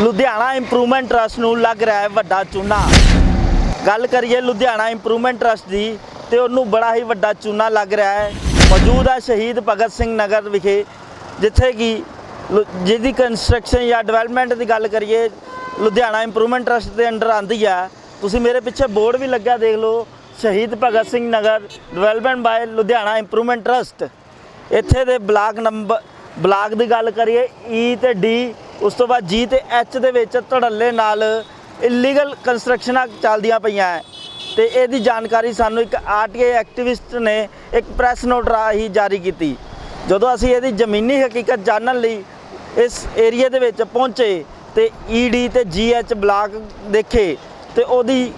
Ludhiana improvement trust ਨੂੰ ਲੱਗ ਰਿਹਾ ਹੈ ਵੱਡਾ ਚੂਨਾ। ਗੱਲ ਕਰੀਏ ਲੁਧਿਆਣਾ ਇੰਪਰੂਵਮੈਂਟ ਟਰਸਟ ਦੀ, ਤੇ ਉਹਨੂੰ ਬੜਾ ਹੀ ਵੱਡਾ ਚੂਨਾ ਲੱਗ ਰਿਹਾ ਹੈ। ਮੌਜੂਦ ਹੈ ਸ਼ਹੀਦ ਭਗਤ ਸਿੰਘ ਨਗਰ ਵਿਖੇ, ਜਿੱਥੇ ਕਿ ਲੁ- ਜਿਹਦੀ ਕੰਸਟਰਕਸ਼ਨ ਜਾਂ ਡਿਵੈਲਪਮੈਂਟ ਦੀ ਗੱਲ ਕਰੀਏ, ਲੁਧਿਆਣਾ ਇੰਪਰੂਵਮੈਂਟ ਟਰਸਟ ਦੇ ਅੰਡਰ ਆਂਦੀ ਹੈ ਤੁਸੀਂ ਮੇਰੇ ਪਿੱਛੇ ਬੋਰਡ ਵੀ ਲੱਗਿਆ, ਦੇਖ ਲਓ, Shaheed Bhagat Singh Nagar development by Ludhiana improvement trust. ਇੱਥੇ ਦੇ ਬਲਾਕ ਨੰਬਰ ਬਲਾਕ ਦੀ ਗੱਲ ਕਰੀਏ ਈ ਤੇ ਡੀ ਉਸ ਤੋਂ ਬਾਅਦ ਜੀ ਤੇ ਐਚ ਦੇ ਵਿੱਚ ਧੜੱਲੇ ਨਾਲ ਇਲੀਗਲ ਕੰਸਟਰਕਸ਼ਨਾਂ ਚੱਲਦੀਆਂ ਪਈਆਂ ਹੈ। ਤੇ ਇਹਦੀ ਜਾਣਕਾਰੀ ਸਾਨੂੰ ਇੱਕ ਆਰਟੀਆਈ ਐਕਟਿਵਿਸਟ ਨੇ ਇੱਕ ਪ੍ਰੈਸ ਨੋਟ ਰਾਹੀਂ ਜਾਰੀ ਕੀਤੀ। ਜਦੋਂ ਅਸੀਂ ਇਹਦੀ ਜ਼ਮੀਨੀ ਹਕੀਕਤ ਜਾਣਨ ਲਈ ਇਸ ਏਰੀਆ ਦੇ ਵਿੱਚ ਪਹੁੰਚੇ ਤੇ ਈਡੀ ਤੇ ਜੀਐਚ ਬਲਾਕ ਦੇਖੇ ਤੇ ਉਹਦੀ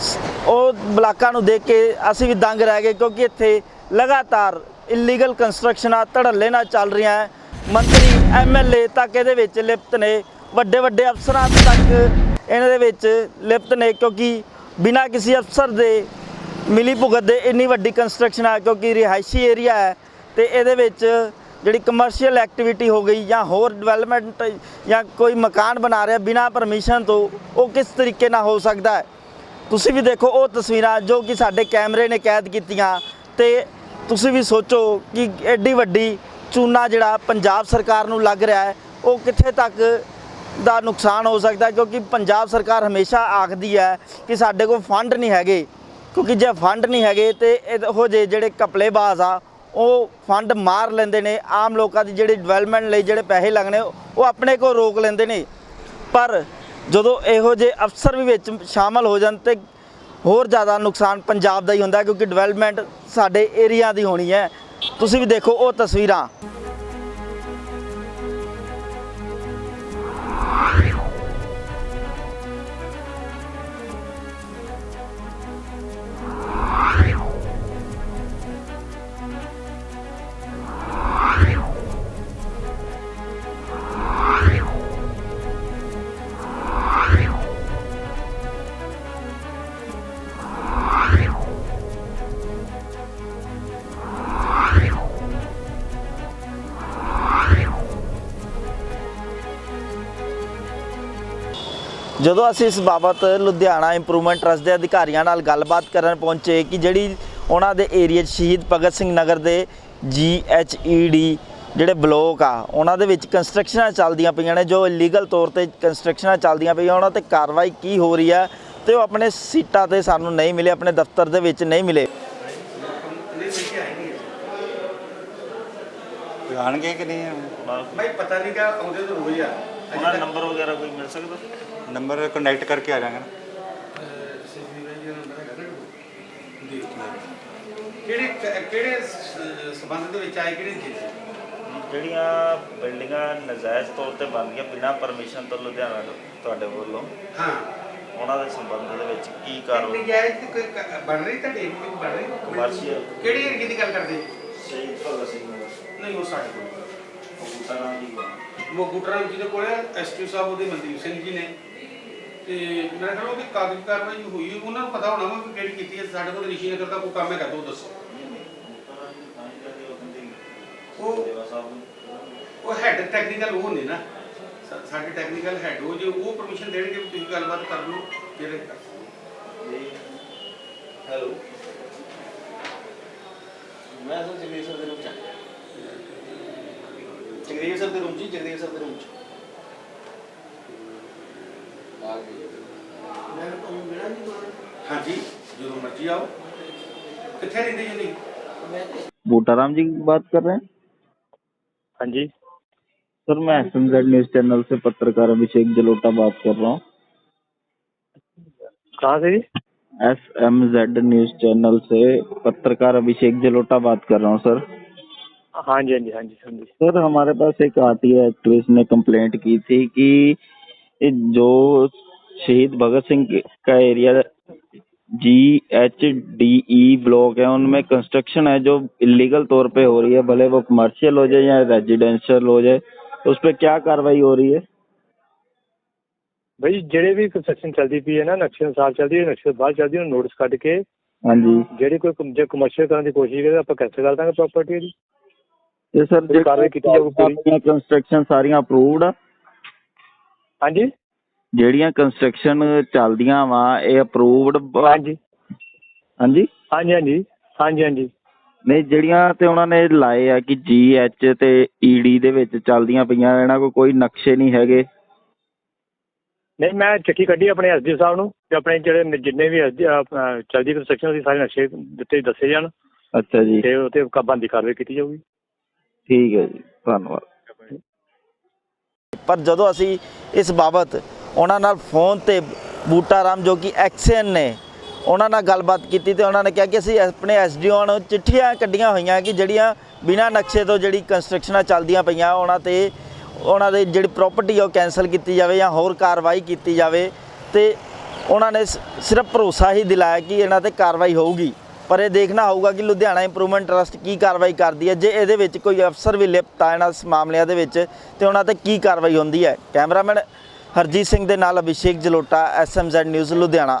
ਸ- ਉਹ ਬਲਾਕਾਂ ਨੂੰ ਦੇਖ ਕੇ ਅਸੀਂ ਵੀ ਦੰਗ ਰਹਿ ਗਏ ਕਿਉਂਕਿ ਇੱਥੇ ਲਗਾਤਾਰ ਇਲੀਗਲ ਕੰਸਟਰਕਸ਼ਨਾਂ ਧੜੱਲੇ ਨਾਲ ਚੱਲ ਰਹੀਆਂ ਹੈ। ਮੰਤਰੀ ਐਮਐਲਏ ਤੱਕ ਇਹਦੇ ਵਿੱਚ ਲਿਪਤ ਨੇ। ਵੱਡੇ ਵੱਡੇ ਅਫਸਰਾਂ ਤੱਕ ਇਹਨਾਂ ਦੇ ਵਿੱਚ ਲਿਪਤ ਨੇ ਕਿਉਂਕਿ ਬਿਨਾਂ ਕਿਸੇ ਅਫਸਰ ਦੇ ਮਿਲੀ ਭੁਗਤ ਦੇ ਇੰਨੀ ਵੱਡੀ ਕੰਸਟਰਕਸ਼ਨ ਆ, ਕਿਉਂਕਿ ਰਿਹਾਇਸ਼ੀ ਏਰੀਆ ਹੈ ਤੇ ਇਹਦੇ ਵਿੱਚ ਜਿਹੜੀ ਕਮਰਸ਼ੀਅਲ ਐਕਟੀਵਿਟੀ ਹੋ ਗਈ ਜਾਂ ਹੋਰ ਡਿਵੈਲਪਮੈਂਟ ਜਾਂ ਕੋਈ ਮਕਾਨ ਬਣਾ ਰਿਹਾ ਬਿਨਾਂ ਪਰਮਿਸ਼ਨ ਤੋਂ, ਉਹ ਕਿਸ ਤਰੀਕੇ ਨਾਲ ਹੋ ਸਕਦਾ ਹੈ? ਤੁਸੀਂ ਵੀ ਦੇਖੋ ਉਹ ਤਸਵੀਰਾਂ ਜੋ ਕਿ ਸਾਡੇ ਕੈਮਰੇ ਨੇ ਕੈਦ ਕੀਤੀਆਂ ਤੇ ਤੁਸੀਂ ਵੀ ਸੋਚੋ ਕਿ ਐਡੀ ਵੱਡੀ ਚੂਨਾ ਜਿਹੜਾ ਪੰਜਾਬ ਸਰਕਾਰ ਨੂੰ ਲੱਗ ਰਿਹਾ ਹੈ, ਉਹ ਕਿੱਥੇ ਤੱਕ ਦਾ ਨੁਕਸਾਨ ਹੋ ਸਕਦਾ ਕਿਉਂਕਿ ਪੰਜਾਬ ਸਰਕਾਰ ਹਮੇਸ਼ਾ ਆਖਦੀ ਹੈ ਕਿ ਸਾਡੇ ਕੋਲ ਫੰਡ ਨਹੀਂ ਹੈਗੇ। ਕਿਉਂਕਿ ਜੇ ਫੰਡ ਨਹੀਂ ਹੈਗੇ ਤੇ ਇਹੋ ਜਿਹੇ ਜਿਹੜੇ ਕਪਲੇਬਾਜ਼ ਆ, ਉਹ ਫੰਡ ਮਾਰ ਲੈਂਦੇ ਨੇ। ਆਮ ਲੋਕਾਂ ਦੀ ਜਿਹੜੀ ਡਿਵੈਲਪਮੈਂਟ ਲਈ ਜਿਹੜੇ ਪੈਸੇ ਲੱਗਣੇ, ਉਹ ਆਪਣੇ ਕੋਲ ਰੋਕ ਲੈਂਦੇ ਨੇ। ਪਰ ਜਦੋਂ ਇਹੋ ਜਿਹੇ ਅਫਸਰ ਵੀ ਵਿੱਚ ਸ਼ਾਮਲ ਹੋ ਜਾਣ ਤੇ ਹੋਰ ਜ਼ਿਆਦਾ ਨੁਕਸਾਨ ਪੰਜਾਬ ਦਾ ਹੀ ਹੁੰਦਾ ਕਿਉਂਕਿ ਡਿਵੈਲਪਮੈਂਟ ਸਾਡੇ ਏਰੀਆ ਦੀ ਹੋਣੀ ਹੈ। ਤੁਸੀਂ ਵੀ ਦੇਖੋ ਉਹ ਤਸਵੀਰਾਂ। ਜਦੋਂ ਅਸੀਂ ਇਸ ਬਾਬਤ ਲੁਧਿਆਣਾ ਇੰਪਰੂਵਮੈਂਟ ਟਰਸਟ ਦੇ ਅਧਿਕਾਰੀਆਂ ਨਾਲ ਗੱਲਬਾਤ ਕਰਨ ਪਹੁੰਚੇ ਕਿ ਜਿਹੜੀ ਉਹਨਾਂ ਦੇ ਏਰੀਆ 'ਚ ਸ਼ਹੀਦ ਭਗਤ ਸਿੰਘ ਨਗਰ ਦੇ ਜੀ ਐਚ ਈ ਡੀ ਜਿਹੜੇ ਬਲੋਕ ਆ ਉਹਨਾਂ ਦੇ ਵਿੱਚ ਕੰਸਟਰਕਸ਼ਨਾਂ ਚੱਲਦੀਆਂ ਪਈਆਂ ਨੇ ਜੋ ਇਲੀਗਲ ਤੌਰ ਤੇ ਕੰਸਟਰਕਸ਼ਨਾਂ ਚੱਲਦੀਆਂ ਪਈਆਂ ਉਹਨਾਂ ਤੇ ਕਾਰਵਾਈ ਕੀ ਹੋ ਰਹੀ ਹੈ ਤੇ ਉਹ ਆਪਣੇ ਸੀਟਾਂ ਤੇ ਸਾਨੂੰ ਨਹੀਂ ਮਿਲੇ ਆਪਣੇ ਦਫ਼ਤਰ ਦੇ ਵਿੱਚ ਨਹੀਂ ਮਿਲੇ। ਆਣਗੇ ਕਿ ਨਹੀਂ? ਭਾਈ ਪਤਾ ਨਹੀਂ ਕਿ ਆਉਂਦੇ ਤਾਂ ਰੋਜ਼ ਆ ਉਹਨਾਂ ਦਾ ਨੰਬਰ ਵਗੈਰਾ ਕੋਈ ਮਿਲ ਸਕਦਾ? ਨੰਬਰ ਕਨੈਕਟ ਕਰਕੇ ਆ ਜਾਵਾਂਗੇ ਨਾ। ਕਿਹੜੇ ਕਿਹੜੇ ਸਬੰਧ ਦੇ ਵਿੱਚ ਆਏ ਕਿਹੜੇ ਚੀਜ਼ ਜਿਹੜੀਆਂ ਬਿਲਡਿੰਗਾਂ ਨਜਾਇਜ਼ ਤੌਰ ਤੇ ਬਣ ਗਈਆਂ ਬਿਨਾਂ ਪਰਮਿਸ਼ਨ ਤੋਂ ਲੁਧਿਆਣਾ ਤੋਂ ਤੁਹਾਡੇ ਵੱਲੋਂ ਹਾਂ। ਉਹਨਾਂ ਦੇ ਸੰਬੰਧ ਦੇ ਵਿੱਚ ਕੀ ਨਹੀਂ ਕਾਰਵਾਈ? ਜਾਇਜ਼ ਤੇ ਕੋਈ ਬਣ ਰਹੀ ਤਾਂ ਢੇਰ ਕੋਈ ਬਣ ਰਹੀ? Commercial। ਕਿਹੜੀ ਏਰੀਏ ਦੀ ਗੱਲ ਕਰਦੇ? ਸ਼ਹੀਦ ਭਗਤ ਸਿੰਘ ਨਹੀਂ ਉਹ ਸਾਡੇ ਕੋਲ। ਕਬੂਤਰਾਂ ਦੀ ਮੋਗੂਟਰਾ ਜੀ ਦੇ ਕੋਲ ਐਸਟੀ ਸਾਹਿਬ ਉਹਦੇ ਮਨਦੀਪ ਸਿੰਘ ਜੀ ਨੇ। ਤੇ ਮੇਰਾ ਖਿਆਲ ਉਹਦੀ ਕਾਗਜ਼ ਕਾਰਵਾਈ ਹੋਈ ਹੈ। ਉਹਨਾਂ ਨੂੰ ਪਤਾ ਹੋਣਾ ਵਾ ਕਿ ਕਿਹੜੀ ਕੀਤੀ ਹੈ। ਸਾਡੇ ਕੋਲ ਰਿਸ਼ੀ ਨਗਰ ਦਾ ਕੋਈ ਕੰਮ ਹੈਗਾ ਤਾਂ ਉਹ ਦੱਸੋ। ਉਹ ਉਹ ਹੈਡ ਟੈਕਨੀਕਲ ਉਹ ਨੇ ਨਾ। ਸਾ- ਸਾਡੇ ਟੈਕਨੀਕਲ ਹੈਡ ਉਹ ਜੇ ਉਹ ਪਰਮਿਸ਼ਨ ਦੇਣਗੇ ਵੀ ਤੁਸੀਂ ਗੱਲਬਾਤ ਕਰ ਲਓ ਫਿਰ ਕਰ ਸਕਦੇ ਹੈਲੋ। ਮੈਂ ਅਸਲ ਜਗਦੀਪ ਸਰ ਦੇ ਰੂਮ ਚ ਆਇਆ ਜਗਦੀਪ ਸਰ ਦੇ ਰੂਮ 'ਚ ਜੀ, ਜਗਦੀਪ ਸਰ ਦੇ ਹਾਂਜੀ ਜਦੋਂ ਮਰਜ਼ੀ ਆਓ ਕਿੱਥੇ ਰਹਿੰਦੇ ਜੀ ਤੁਸੀਂ ਮੈਂ बूटाराम जी बात कर रहे हैं हाँ जी सर मैं एस न्यूज चैनल से पत्रकार अभिषेक जलोटा बात कर रहा हूँ कहाँ से जी S M Z news channel से पत्रकार अभिषेक जलोटा बात कर रहा हूँ सर हाँ जी हाँ जी हाँ जी हाँ जी सर हमारे पास एक आरटीआई एक्ट्रेस ने कंप्लेंट की थी कि ये जो शहीद भगत सिंह के- का area G H D E block है उनमें कंस्ट्रक्शन है जो इलीगल तौर पे हो रही है भले वो कमर्शियल हो जाए या रेजिडेंशियल हो जाए उस पर क्या कार्रवाई हो रही है भाई ਜਿਹੜੇ ਵੀ ਕੰਸਟਰਕਸ਼ਨ ਚੱਲਦੀ ਪਈ ਹੈ ਨਾ ਨਕਸ਼ੇ ਅਨੁਸਾਰ ਚੱਲਦੀ ਹੈ ਨਕਸ਼ੇ ਤੋਂ ਬਾਅਦ ਚੱਲਦੀ ਹੈ ਨੋਟਿਸ ਕੱਢ ਕੇ हाँ जी ਜਿਹੜੀ ਕੋਈ ਕਮ- ਜੇ ਕਮਰਸ਼ੀਅਲ ਕਰਨ ਦੀ ਕੋਸ਼ਿਸ਼ ਕਰੇ ਆਪਾਂ ਕੈਂਸਲ ਕਰ ਦਾਂਗੇ ਪ੍ਰਾਪਰਟੀ ਦੀ ਤੇ ਸਰ ਕੋਈ ਕਾਰਵਾਈ ਕੀਤੀ ਜਾਊ ਪੂਰੀ? ਜਿਹੜੀਆਂ ਕੰਸਟਰਕਸ਼ਨ ਸਾਰੀਆਂ ਅਪਰੂਵਡ ਆ ਹਾਂਜੀ ਜਿਹੜੀਆਂ ਕੰਸਟਰਕਸ਼ਨ ਚੱਲਦੀਆਂ ਵਾ ਇਹ ਅਪਰੂਵਡ ਹਾਂਜੀ। ਹਾਂਜੀ? ਹਾਂਜੀ ਹਾਂਜੀ। ਹਾਂਜੀ ਹਾਂਜੀ। ਨਹੀਂ ਜਿਹੜੀਆਂ ਤੇ ਉਹਨਾਂ ਨੇ ਲਾਏ ਆ ਕਿ ਜੀ ਐਚ ਤੇ ਈਡੀ ਦੇ ਵਿੱਚ ਚੱਲਦੀਆਂ ਪਈਆਂ ਇਹਨਾਂ ਕੋਲ ਕੋਈ ਨਕਸ਼ੇ ਨਹੀਂ ਹੈਗੇ। ਨਹੀਂ ਮੈਂ ਚਿੱਠੀ ਕੱਢੀ ਆਪਣੇ ਐਸਡੀ ਸਾਹਿਬ ਨੂੰ ਤੇ ਆਪਣੇ ਜਿਹੜੇ ਜਿੰਨੇ ਵੀ ਚੱਲਦੀ ਕੰਸਟਰਕਸ਼ਨ ਉਹਦੀ ਸਾਰੇ ਨਕਸ਼ੇ ਦਿੱਤੇ ਦੱਸੇ ਜਾਣ। ਅੱਛਾ ਜੀ। ਤੇ ਉਹ ਤੇ ਬੰਦੀ ਕਾਰਵਾਈ ਕੀਤੀ ਜਾਊਗੀ। ਠੀਕ ਹੈ ਜੀ। ਧੰਨਵਾਦ। ਪਰ ਜਦੋਂ ਅਸੀਂ ਇਸ ਬਾਬਤ ਉਹਨਾਂ ਨਾਲ ਫੋਨ ਤੇ ਬੂਟਾ ਰਾਮ ਜੋ ਕਿ ਐਕਸਐਨ ਨੇ, ਉਹਨਾਂ ਨਾਲ ਗੱਲਬਾਤ ਕੀਤੀ ਤੇ ਉਹਨਾਂ ਨੇ ਕਿਹਾ ਕਿ ਅਸੀਂ ਆਪਣੇ ਐਸਡੀਓ ਨੂੰ ਚਿੱਠੀਆਂ ਕੱਢੀਆਂ ਹੋਈਆਂ ਕਿ ਜਿਹੜੀਆਂ ਬਿਨਾਂ ਨਕਸ਼ੇ ਤੋਂ ਜਿਹੜੀ ਕੰਸਟਰਕਸ਼ਨਾਂ ਚੱਲਦੀਆਂ ਪਈਆਂ, ਉਹਨਾਂ ਤੇ ਉਹਨਾਂ ਦੇ ਜਿਹੜੀ ਪ੍ਰਾਪਰਟੀ ਉਹ ਕੈਨਸਲ ਕੀਤੀ ਜਾਵੇ ਜਾਂ ਹੋਰ ਕਾਰਵਾਈ ਕੀਤੀ ਜਾਵੇ ਤੇ ਉਹਨਾਂ ਨੇ ਸ- ਸਿਰਫ ਭਰੋਸਾ ਹੀ ਦਿਲਾਇਆ ਕਿ ਇਹਨਾਂ ਤੇ ਕਾਰਵਾਈ ਹੋਊਗੀ। ਪਰ ਇਹ ਦੇਖਣਾ ਹੋਊਗਾ ਕਿ ਲੁਧਿਆਣਾ ਇੰਪਰੂਵਮੈਂਟ ਟਰਸਟ ਕੀ ਕਾਰਵਾਈ ਕਰਦੀ ਹੈ। ਜੇ ਇਹਦੇ ਵਿੱਚ ਕੋਈ ਅਫਸਰ ਵੀ ਲਿਪਤ ਆ ਇਹਨਾਂ ਇਸ ਮਾਮਲਿਆਂ ਦੇ ਵਿੱਚ, ਤੇ ਉਹਨਾਂ ਤੇ ਕੀ ਕਾਰਵਾਈ ਹੁੰਦੀ ਹੈ। ਕੈਮਰਾਮੈਨ ਹਰਜੀਤ ਸਿੰਘ ਦੇ ਨਾਲ ਅਭਿਸ਼ੇਕ ਜਲੋਟਾ ਐਸਐਮਜ਼ੈਡ ਨਿਊਜ਼ ਲੁਧਿਆਣਾ।